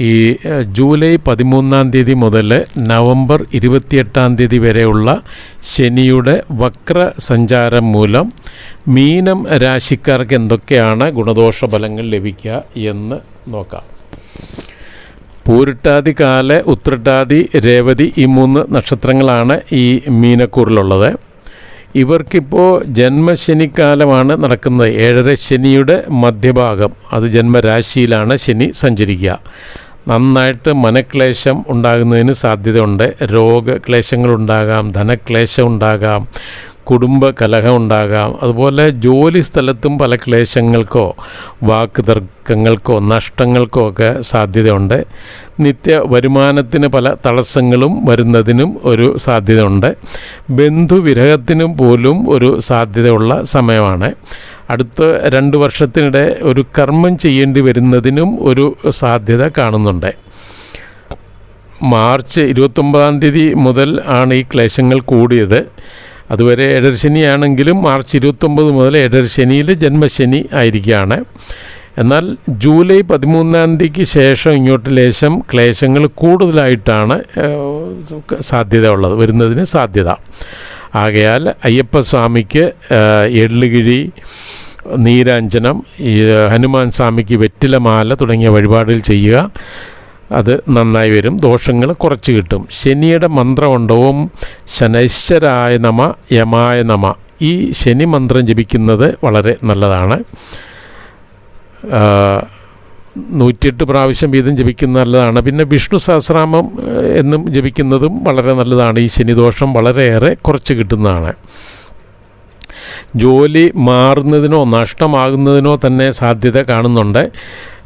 ഈ ജൂലൈ പതിമൂന്നാം തീയതി മുതൽ നവംബർ ഇരുപത്തിയെട്ടാം തീയതി വരെയുള്ള ശനിയുടെ വക്ര സഞ്ചാരം മൂലം മീനം രാശിക്കാർക്ക് എന്തൊക്കെയാണ് ഗുണദോഷ ഫലങ്ങൾ ലഭിക്കുക എന്ന് നോക്കാം. പൂരിട്ടാതി കാല ഉത്രട്ടാതി രേവതി ഈ മൂന്ന് നക്ഷത്രങ്ങളാണ് ഈ മീനക്കൂറിലുള്ളത്. ഇവർക്കിപ്പോൾ ജന്മശനിക്കാലമാണ് നടക്കുന്നത്. ഏഴര ശനിയുടെ മധ്യഭാഗം. അത് ജന്മരാശിയിലാണ് ശനി സഞ്ചരിക്കുക. നന്നായിട്ട് മനക്ലേശം ഉണ്ടാകുന്നതിന് സാധ്യതയുണ്ട്. രോഗക്ലേശങ്ങൾ ഉണ്ടാകാം ധനക്ലേശം ഉണ്ടാകാം കുടുംബ കലഹം ഉണ്ടാകാം അതുപോലെ ജോലി സ്ഥലത്തും പല ക്ലേശങ്ങൾക്കോ വാക്ക് തർക്കങ്ങൾക്കോ നഷ്ടങ്ങൾക്കോ ഒക്കെ സാധ്യതയുണ്ട്. നിത്യ വരുമാനത്തിന് പല തടസ്സങ്ങളും വരുന്നതിനും ഒരു സാധ്യതയുണ്ട്. ബന്ധുവിരഹത്തിനും പോലും ഒരു സാധ്യതയുള്ള സമയമാണ്. അടുത്ത രണ്ട് വർഷത്തിനിടെ ഒരു കർമ്മം ചെയ്യേണ്ടി വരുന്നതിനും ഒരു സാധ്യത കാണുന്നുണ്ട്. മാർച്ച് ഇരുപത്തൊമ്പതാം തീയതി മുതൽ ആണ് ഈ ക്ലേശങ്ങൾ കൂടിയത്. അതുവരെ ഏഴരശനിയാണെങ്കിലും മാർച്ച് ഇരുപത്തൊമ്പത് മുതൽ ഏഴരശനിയിൽ ജന്മശനി ആയിരിക്കുകയാണ്. എന്നാൽ ജൂലൈ പതിമൂന്നാം തീയതിക്ക് ശേഷം ഇങ്ങോട്ട് ലേശം ക്ലേശങ്ങൾ കൂടുതലായിട്ടാണ് സാധ്യത ഉള്ളത് വരുന്നതിന് സാധ്യത. ആകയാൽ അയ്യപ്പസ്വാമിക്ക് എള്ളുകിഴി നീരാഞ്ജനം ഹനുമാൻ സ്വാമിക്ക് വെറ്റിലമാല തുടങ്ങിയ വഴിപാടുകൾ ചെയ്യുക. അത് നന്നായി വരും. ദോഷങ്ങൾ കുറച്ച് കിട്ടും. ശനിയുടെ മന്ത്രമുണ്ട്? ഓം ശനൈശ്വരായ നമ യമായ നമ. ഈ ശനി മന്ത്രം ജപിക്കുന്നത് വളരെ നല്ലതാണ്. നൂറ്റിയെട്ട് പ്രാവശ്യം വീതം ജപിക്കുന്നത് നല്ലതാണ്. പിന്നെ വിഷ്ണു സഹസ്രാമം എന്നും ജപിക്കുന്നതും വളരെ നല്ലതാണ്. ഈ ശനിദോഷം വളരെയേറെ കുറച്ച് കിട്ടുന്നതാണ്. ജോലി മാറുന്നതിനോ നഷ്ടമാകുന്നതിനോ തന്നെ സാധ്യത കാണുന്നുണ്ട്.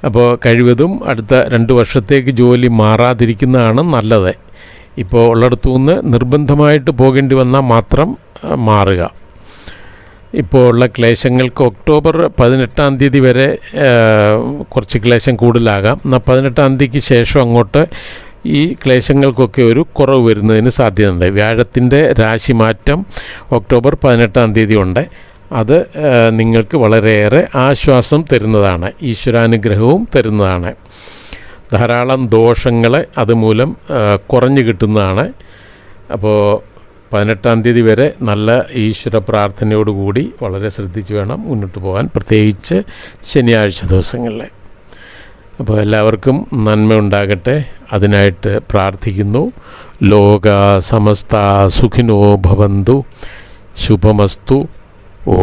അപ്പോൾ കഴിവതും അടുത്ത രണ്ട് വർഷത്തേക്ക് ജോലി മാറാതിരിക്കുന്നതാണ് നല്ലത്. ഇപ്പോൾ ഉള്ളിടത്തു നിന്ന് നിർബന്ധമായിട്ട് പോകേണ്ടി വന്നാൽ മാത്രം മാറുക. ഇപ്പോൾ ഉള്ള ക്ലേശങ്ങൾക്ക് ഒക്ടോബർ പതിനെട്ടാം തീയതി വരെ കുറച്ച് ക്ലേശം കൂടുതലാകാം. എന്നാൽ പതിനെട്ടാം തീയതിക്ക് ശേഷം അങ്ങോട്ട് ഈ ക്ലേശങ്ങൾക്കൊക്കെ ഒരു കുറവ് വരുന്നതിന് സാധ്യതയുണ്ട്. വ്യാഴത്തിന്റെ രാശിമാറ്റം ഒക്ടോബർ പതിനെട്ടാം തീയതി ഉണ്ട് അത് നിങ്ങൾക്ക് വളരെയേറെ ആശ്വാസം തരുന്നതാണ്. ഈശ്വരാനുഗ്രഹവും തരുന്നതാണ്. ധാരാളം ദോഷങ്ങൾ അതുമൂലം കുറഞ്ഞു കിട്ടുന്നതാണ്. അപ്പോൾ പതിനെട്ടാം തീയതി വരെ നല്ല ഈശ്വര പ്രാർത്ഥനയോടുകൂടി വളരെ ശ്രദ്ധിച്ച് വേണം മുന്നോട്ട് പോകാൻ പ്രത്യേകിച്ച് ശനിയാഴ്ച ദിവസങ്ങളിൽ അപ്പോൾ എല്ലാവർക്കും നന്മ ഉണ്ടാകട്ടെ. അതിനായിട്ട് പ്രാർത്ഥിക്കുന്നു. ലോക സമസ്ത സുഖിനോ ഭവന്തു. ശുഭമസ്തു. ഓ